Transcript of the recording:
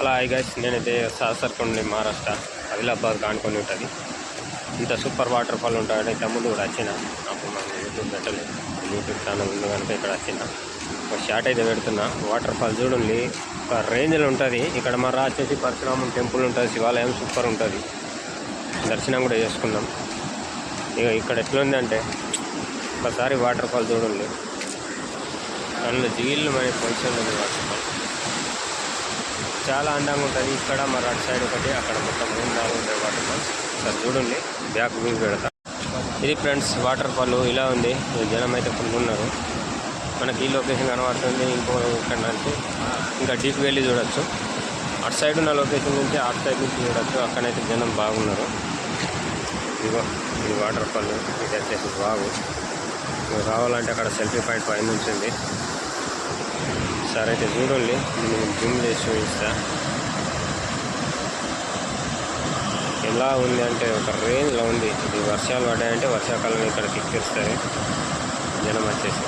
అలా గైస్ నేనైతే సహసర్కుండి మహారాష్ట్ర ఆదిలాబాద్ కానుకొని ఉంటుంది. ఇంత సూపర్ వాటర్ ఫాల్ ఉంటాయని తమ్ముడు కూడా వచ్చిన. అప్పుడు మనం యూట్యూబ్ పెట్టలేదు యూట్యూబ్ ఛానల్ ఉంది కనుక ఇక్కడ వచ్చిన. ఒక షార్ట్ అయితే పెడుతున్నా. వాటర్ ఫాల్ చూడండి. ఒక రేంజ్లో ఉంటుంది. ఇక్కడ మా వచ్చేసి పరశురామం టెంపుల్ ఉంటుంది. శివాలయం సూపర్ ఉంటుంది. దర్శనం కూడా చేసుకున్నాం. ఇక ఇక్కడ ఎట్లుంది అంటే ఒకసారి వాటర్ ఫాల్ చూడండి. అందులో జీళ్ళు మరి పొలిసి ఉంది వాటర్ ఫాల్ చాలా అందంగా ఉంటుంది. ఇక్కడ మరి అటు సైడ్ ఒకటి అక్కడ మొత్తం మూడు నాలుగు ఉంటాయి వాటర్ ఫాల్స్ ఇక్కడ చూడండి బ్యాక్ వ్యూ పెడతా. ఇది ఫ్రెండ్స్ వాటర్ ఫాల్ ఇలా ఉంది. జనం అయితే ఫుల్ ఉన్నారు. మనకి ఈ లొకేషన్ కనబడుతుంది. ఇంకో ఇక్కడ నుంచి ఇంకా డీప్ వెళ్ళి చూడొచ్చు. అటు సైడ్ ఉన్న లొకేషన్ నుంచి అటు సైడ్ నుంచి చూడొచ్చు. అక్కడైతే జనం బాగున్నారు. ఇదిగో ఇది వాటర్ ఫాల్. ఇది వచ్చేసి బాగు మీకు కావాలంటే అక్కడ సెల్ఫీ పాయింట్ పైన నుంచి ఉంది. సరే అయితే చూడండి నేను జూమ్ చేసి చూపిస్తా. ఎలా ఉంది అంటే ఒక రేంజ్లో ఉంది. ఇది వర్షాలు పడ్డాయంటే వర్షాకాలం ఇక్కడ కిక్కిస్తారు జనం వచ్చేసి.